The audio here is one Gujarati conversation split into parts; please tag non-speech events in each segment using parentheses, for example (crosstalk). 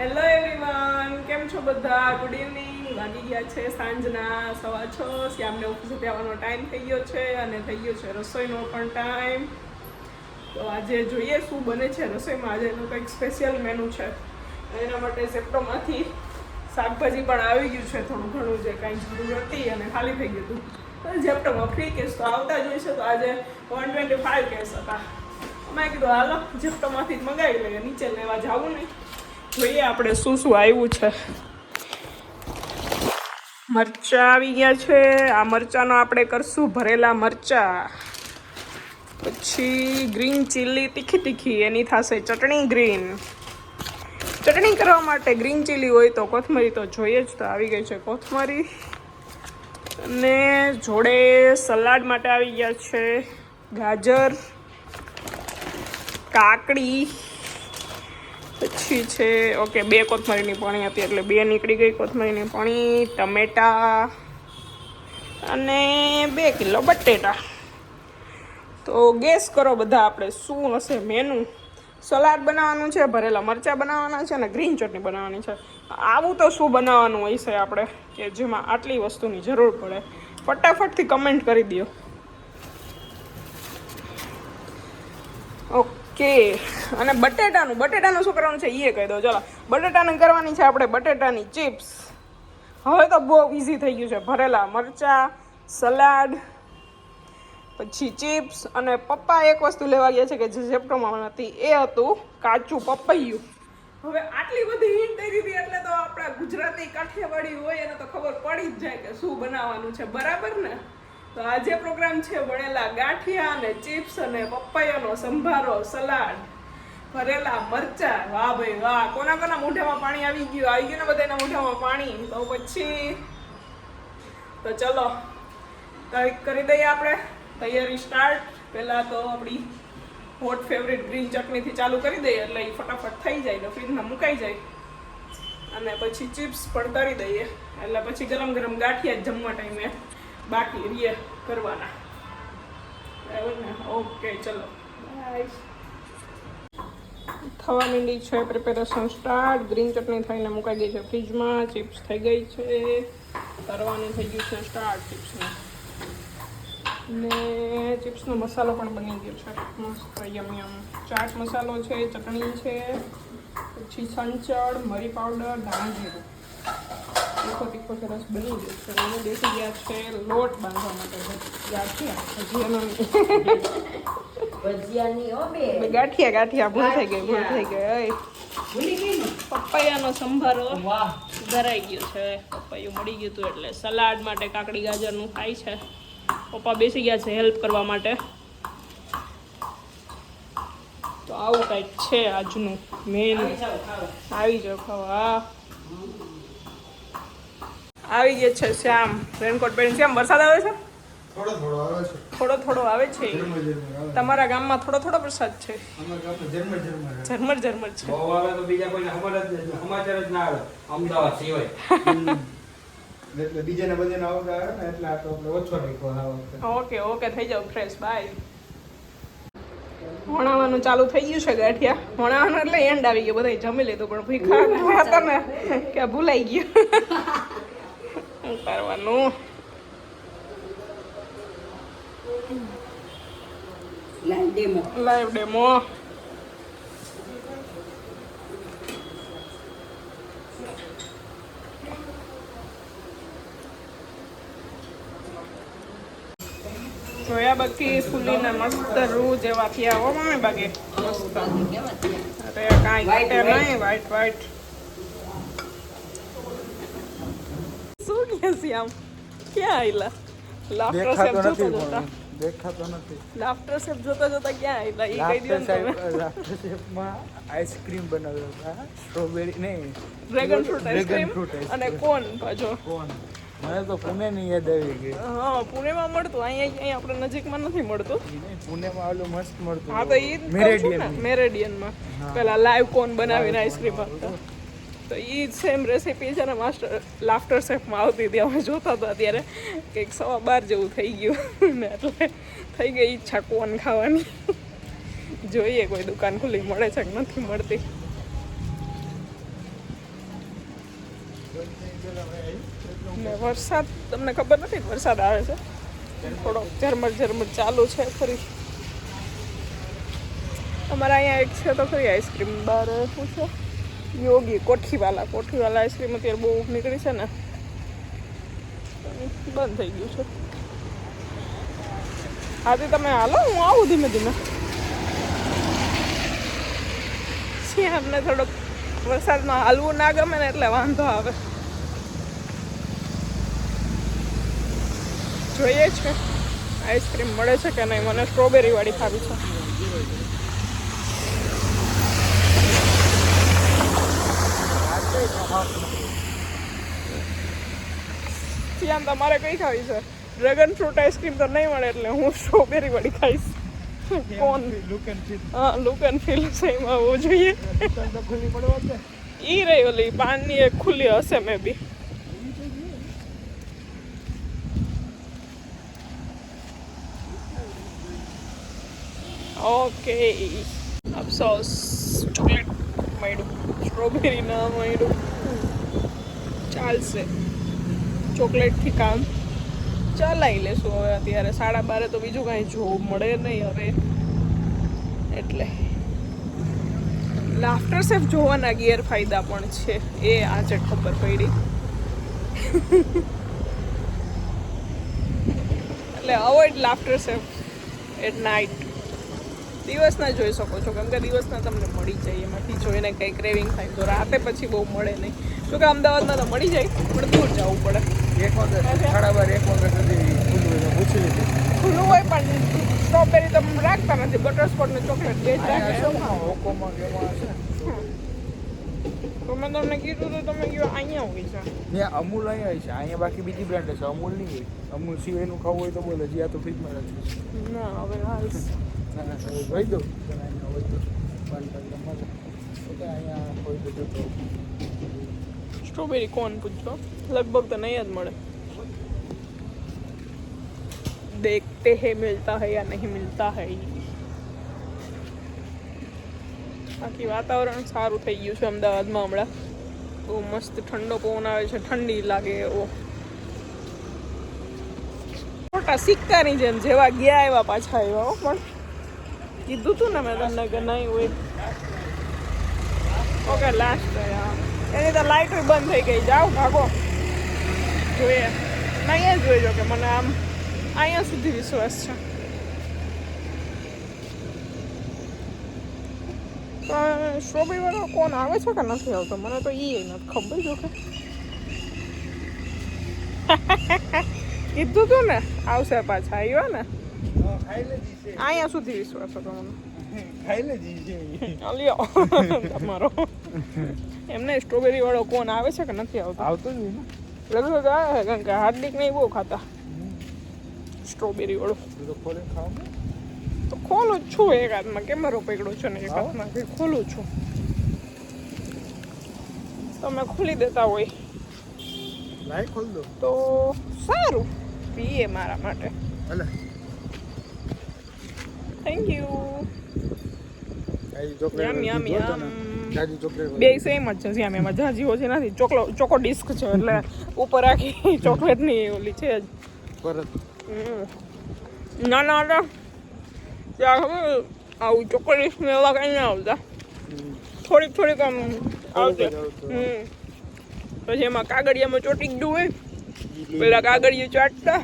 હેલો એવરીવન કેમ છો બધા? ગુડ ઇવનિંગ વાગી ગયા છે સાંજના સવા છ. શ્યામને ઓફિસે આવવાનો ટાઈમ થઈ ગયો છે અને થઈ ગયો છે રસોઈનો પણ ટાઈમ તો આજે જોઈએ શું બને છે રસોઈમાં. આજે એનું કંઈક સ્પેશિયલ મેનુ છે. એના માટે સેપ્ટોમાંથી શાકભાજી પણ આવી ગયું છે. થોડું ઘણું જે કાંઈ જરૂર હતી અને ખાલી થઈ ગયું હતું. જેપ્ટોમાં ફ્રી કેસ તો આવતા જ હોય છે. તો આજે વન ટ્વેન્ટી ફાઇવ કેસ હતા. મેં કીધું, હાલો જેપ્ટોમાંથી જ મંગાવી લઈએ. નીચે લેવા જવું નહીં. જોઈએ આપણે શું શું આવ્યું છે. મરચા આવી ગયા છે. આ મરચાનો આપણે કરશું ભરેલા મરચા. પછી ગ્રીન ચીલી તીખી તીખી, એની થશે ચટણી ગ્રીન ચટણી કરવા માટે ગ્રીન ચીલી હોય તો કોથમરી તો જોઈએ જ તો, આવી ગઈ છે કોથમરી. અને જોડે સલાડ માટે આવી ગયા છે ગાજર, કાકડી. પછી છે ઓકે બે કોથમરીની પાણી હતી, એટલે બે નીકળી ગઈ કોથમરીની પાણી, ટમેટા અને બે કિલો બટેટા. તો ગેસ કરો બધા આપણે, શું હશે મેનુ સલાડ બનાવવાનું છે, ભરેલા મરચાં બનાવવાના છે અને ગ્રીન ચટણી બનાવવાની છે. આવું તો શું બનાવવાનું હોય છે આપણે, કે જેમાં આટલી વસ્તુની જરૂર પડે? ફટાફટથી કમેન્ટ કરી દો ઓકે અને બટેટાનું બટેટાનું શું કરવાનું છે? એ કહી દો ચલો. બટેટાનું કરવાની છે આપણે બટેટાની ચિપ્સ. હવે તો બહુ ઇઝી થઈ ગયું છે. ભરેલા મરચાં, સલાડ, પછી ચિપ્સ અને પપ્પા એક વસ્તુ લેવા ગયા છે કે જે ઝેપ્ટોમાં નથી એ હતું કાચું પપૈયું. હવે આટલી બધી હિન્ટ દઈ દીધી, એટલે તો આપણા ગુજરાતી કાઠિયાવાડી હોય, એને તો ખબર પડી જ જાય કે શું બનાવવાનું છે. બરાબર ને? તો આજે પ્રોગ્રામ છે, વણેલા ગાંઠિયા અને ચિપ્સ અને પપૈયાનો સંભારો, સલાડ, ભરેલા મરચા, વાહ ભાઈ વાહ, કોના કોના મોઢામાં પાણી આવી ગયું? આવી ગયું ને બધાના મોઢામાં પાણી? તો પછી, તો ચલો કરી દઈએ આપણે. તૈયારી સ્ટાર્ટ પહેલાં તો આપણી હોટ ફેવરિટ ગ્રીન ચટણીથી ચાલુ કરી દઈએ, એટલે એ ફટાફટ થઈ જાય ને ફ્રીજમાં મુકાઈ જાય. અને પછી ચિપ્સ પણ કરી દઈએ. એટલે પછી ગરમ ગરમ ગાંઠિયા જમવા ટાઈમે બાકી રીએ કરવાના. બરાબર ને ઓકે, ચલો. બાય થવા માંડી છે પ્રિપેરેશન સ્ટાર્ટ ગ્રીન ચટણી થઈને મુકાઈ ગઈ છે ફ્રીજમાં ચિપ્સ થઈ ગઈ છે. તરવાનું થઈ ગયું છે સ્ટાર્ટ ચિપ્સનું ને ચિપ્સનો મસાલો પણ બની ગયો છે. મસ્ત યમ યમ ચાટ મસાલો છે, ચટણી છે, પછી સંચળ, મરી પાવડર ધાણા જીરું. તીખો તીખો સરસ બની ગયો છે. બેસી ગયા છે લોટ બાંધવા માટે. હજી એનો ભજીયાની ગાંઠિયા ગાંઠિયા ભૂલ થઈ ગઈ ભૂલ થઈ ગઈ. પપૈયાનો સંભારો વાહ. ધરાઈ ગયું છે. પપૈયું મળી ગયું હતું એટલે સલાડ માટે કાકડી ગાજરનું ખાય છે. પપ્પા બેસી ગયા છે હેલ્પ કરવા માટે. તો આવું કંઈક છે આજનું મેન. આવી જાઓ ખાવા આવી ગયા છે શ્યામ. રેનકોટ પહેરીને. શ્યામ વરસાદ આવે છે? થોડો થોડો આવે છે. થોડો થોડો આવે છે. તમારા ગામમાં થોડો થોડો વરસાદ છે? ઝરમર ઝરમર છે. બહુ આવે તો બીજા કોઈને ખબર જ નથી સમાચાર જ ના આવે. અમદાવાદ સિવાય. એટલે બીજાને બધાને આવતા આવે ને એટલે આ તો આપણે ઓછો રાખ્યો ઓકે ઓકે થઈ જાવ ફ્રેશ. બાય. વણાવાનું ચાલુ થઈ ગયું છે ગાંઠિયા. વણાવાનું એટલે એન્ડ આવી ગયો. બધા જમી લીધું પણ ભૂખા હતા ને. કે ભૂલાઈ ગયું. શું કરવાનું લાઈ ડેમો લાઈવ ડેમો જોયા બાકી ફૂલીને મસ્ત રૂ જેવા થયા હો મમ્મી બાકી મસ્ત અરે કાંઈ White, ઘટે white. નહીં વાઈટ વાઈટ શું કે છે આમ? ક્યાં આયલા? લાફ્ટર સેફ જોતા જોતા. દેખાતો નથી. લાફ્ટર સેફ જોતા જોતા ક્યાં આયલા? એ કહી દો તમે. લાફ્ટર સાહેબમાં આઈસ્ક્રીમ બનાવ્યો હતા સ્ટ્રોબેરી નહીં. ડ્રેગન ફ્રૂટ આઈસ્ક્રીમ અને કોન પાછો? કોન? મને તો પુણેની યાદ આવી ગઈ. હા પુણેમાં મળતું. અહીંયા આપણે નજીકમાં નથી મળતું. પુણેમાં ઓલું મસ્ત મળતું. હા તો એ ને મેરેડિયન મેરેડિયનમાં. પેલા લાઈવ કોન બનાવીને આઈસ્ક્રીમ આપતા. તો એ સેમ રેસીપી છે ને માસ્ટર લાફ્ટર શેફમાં આવતી હતી. અમે જોતા હતા ત્યારે કંઈક સવા બાર જેવું થઈ ગયું. ને એટલે થઈ ગઈ ઈચ્છા કોન ખાવાની. જોઈએ કોઈ દુકાન ખુલ્લી મળે છે કે નથી મળતી. ને વરસાદ, તમને ખબર નથી વરસાદ આવે છે? થોડો ઝરમર ઝરમર ચાલુ છે ફરી. અમારા અહીંયા એક છે તો ખરી આઈસ્ક્રીમ બાર શું છે? યોગી, કોઠીવાલા. કોઠીવાલા આઈસ્ક્રીમ અત્યારે બહુ નીકળી છે ને. બંધ થઈ ગયું છે. આજે તમે હાલો, હું આવું ધીમે ધીમે. અમને થોડોક વરસાદમાં હાલવું ના ગમે ને એટલે વાંધો આવે. જોઈએ છે આઈસ્ક્રીમ મળે છે કે નહીં? મને સ્ટ્રોબેરી વાળી ખાવી છે. ત્યાં તમારે કઈ ખાવી છે? ડ્રેગન ફ્રૂટ આઈસ્ક્રીમ તો નહીં મળે એટલે હું સ્ટ્રોબેરી વાળી ખાઈશ. કોન લુક એન્ડ ફીલ હા લુક એન્ડ ફીલ સેમ આવવું જોઈએ. ઈ રહી ઓલી પાનની એક ખુલ્લી હશે મે બી ઓકે અફસોસ ચોકલેટ મળ્યું સ્ટ્રોબેરી ના મળ્યું ચાલશે. ચોકલેટથી કામ. ચલાવી લેશું હવે અત્યારે. સાડા બારે તો બીજું કાંઈ જોવું મળે નહીં હવે. એટલે. લાફ્ટર સેફ જોવાના ગેરફાયદા પણ છે. એ આજે ખબર પડી. (laughs) એટલે avoid laughter safe at night દિવસના જોઈ શકો છો કેમ કે દિવસના તમને મળી જાય. એમાંથી જોઈને કંઈ ક્રેવિંગ થાય તો રાતે પછી બહુ મળે નહીં. જો કે અમદાવાદમાં તો મળી જાય પણ દૂર જવું પડે. એક વખત સાડા બાર એક વખત ખુલ્લું હોય પૂછી લીધું ખુલ્લું હોય પણ સ્ટ્રોબેરી તમે રાખતા નથી. બટરસ્કોચ ને ચોકલેટ બે જ રાખે. તો મેં તમને કીધું તો તમે કયો અહીંયા હોય છે. ત્યાં અમૂલ અહીંયા હોય છે. અહીંયા બાકી બીજી બ્રાન્ડ છે. અમૂલ નહીં હોય. અમૂલ સિવાયનું ખાવું હોય તો બોલે. જ્યાં તો ફ્રીજમાં રાખી ના હવે હાલ જોઈ દઉં અહીંયા હોય તો પાંચ ટકા મળે તો કે અહીંયા હોય તો જોતો સ્ટ્રોબેરી કોણ પૂછો લગભગ તો નહીં જ મળે देखते हैं मिलता है या नहीं मिलता है બાકી વાતાવરણ સારું થઈ ગયું છે અમદાવાદમાં હમણાં બહુ મસ્ત ઠંડો પવન આવે છે ઠંડી લાગે એવો મોટા સિક્કાની જેમ જેવા ગયા એવા પાછા આવ્યા હો પણ કીધું તું ને મેં તમને કે નહીં હોય. ઓકે લાસ્ટ એની તો લાઇટ બંધ થઈ ગઈ. જાઓ, ભાગો. જોઈએ. અહીંયા જ જોઈજો કે મને આમ અહીંયા સુધી વિશ્વાસ છે. સ્ટ્રોબેરી વાળો કોણ આવે છે કે નથી આવતો? મને તો એ નથી ખબર જો કે. (laughs) કીધું તું ને, આવશે પાછા, આવ્યો ને? અહીંયા સુધી વિશ્વાસ હતો મને. ખાઈ લેજી લ્યો. તમારો. એમને સ્ટ્રોબેરી વાળો કોણ આવે છે કે નથી આવતો? આવતો જ લગભગ આવે કારણ કે હાર્દિક નહીં બહુ ખાતા. સ્ટ્રોબેરી વાળું. તો ખોલે જ છું એક હાથમાં. કેમેરો પકડ્યો છે ને એક. હાથમાં? કે ખોલું છું. તમે ખોલી દેતા હોય. લાઈ ખોલ દો. તો સારું. પીએ મારા માટે. હલે. Thank you yum, yum, yum. બે સેમ જ છે એમાં જાજી ઓછી નથી ચોકલો ચોકો ડિસ્ક છે એટલે ઉપર આખી (laughs) ચોકલેટની ઓલી છે જ. ના ના ના. ત્યાં ખબર આવું એવા કંઈ ના આવતા. થોડીક થોડીક આમ હમ. પછી એમાં કાગળિયામાં ચોટી ગયું હોય. પેલા કાગળિયું ચાટતા.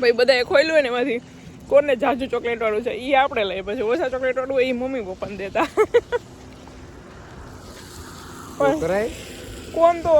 ભાઈ બધાએ ખોલ્યું હોય ને એમાંથી. કોને જાજુ ચોકલેટ વાળું છે? એ આપણે લઈએ પછી. ઓછા ચોકલેટ વાળું એ મમ્મી પપ્પાને દેતા. કોણ તો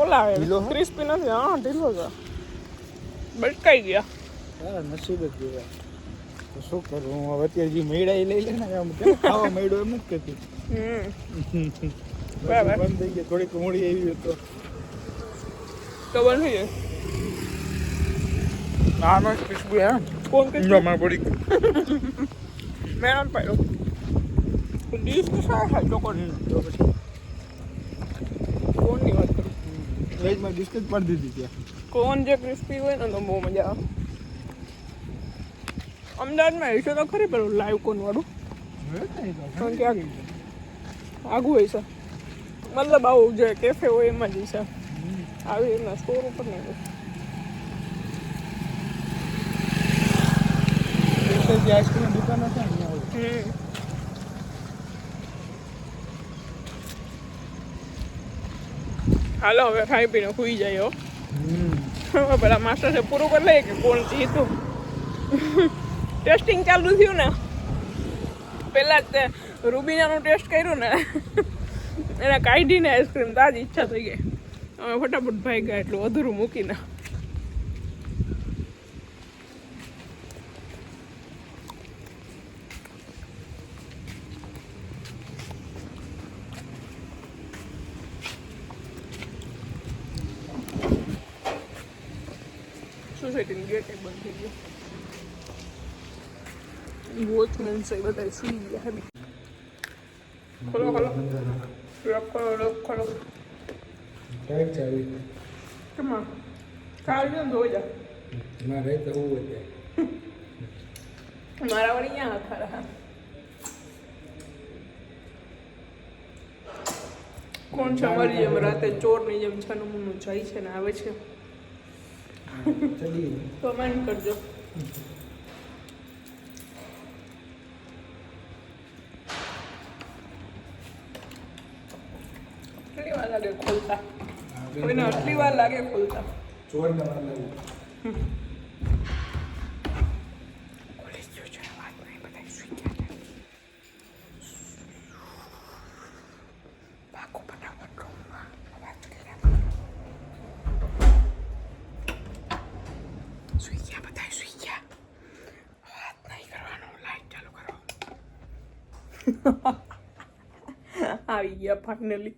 ઓલા? ક્રિસ્પી નથી. હા ઢીલો છે. બટકાઈ ગયા. નસીબ જ ગયા તો શું કરું? હું હવે અત્યારે જે મેળા એ લઈ લે ને આમ કેમ ખાવા મેળો એમ જ હમ. બરાબર. બંધ થઈ ગયા. થોડીક મોડી આવી તો. તો બની જાય. ના é? ક્રિસ્પી હે કોણ mas માં પડી મેં નથી પાડ્યો ડીશ તો સારા થાય ચોકોન તો પછી કોણની વાત કરું વેજમાં બિસ્કિટ પણ દીધી ત્યાં કોણ જે ક્રિસ્પી હોય ને તો બહુ મજા આવે અમદાવાદમાં હશે તો ખરી પેલું લાઈવ કોનવાળું પણ ક્યાંક આગું હોય છે મતલબ આવું જે કેફે હોય એમાં જ છે આવી રીતના સ્ટોર ઉપર નહીં હોય. જે આઈસ્ક્રીમ દુકાનો છે ને ત્યાં હાલો હવે ખાઈ પીને સુઈ જાય હો. પેલા માસ્ટર પૂરું કરી લઈએ કે કોણ જીતું ટેસ્ટિંગ ચાલુ થયું ને. પહેલા જ તે રૂબીનાનું ટેસ્ટ કર્યું ને. એને કાઢીને આઈસ્ક્રીમ તાજી ઈચ્છા થઈ ગઈ. અમે ફટાફટ ભાઈ ગયા એટલું અધૂરું મૂકીને. સોસાયટીની ગેટ બંધ થઈ ગયો. વોચમેન છે એ બધા સુઈ ગયા હે ખોલો ખોલો. લોક ખોલો લોક ખોલો ટાઈટ ચાવી કેમાં ધોઈ જા. ના તો હું હોય મારા વળી અહીંયા રહ્યા કોણ છે અમારી જેમ રાતે ચોરની જેમ છનું જાય છે ને આવે છે. ચડી કમેન્ટ કરજો કેટલી વાર લાગે ખોલતા કોઈને આટલી વાર લાગે ખોલતા ચોર ને વાર લાગ્યું આવી ગયા ફાઇનલી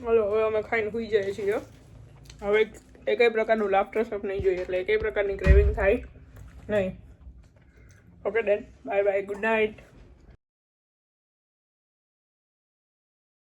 હલો હવે અમે ખાઈને સુઈ જઈએ છીએ હવે એકેય પ્રકારનું લાફ્ટર શોપ નહીં જોઈએ એટલે એકેય પ્રકારની ક્રેવિંગ થાય નહીં okay then bye bye good night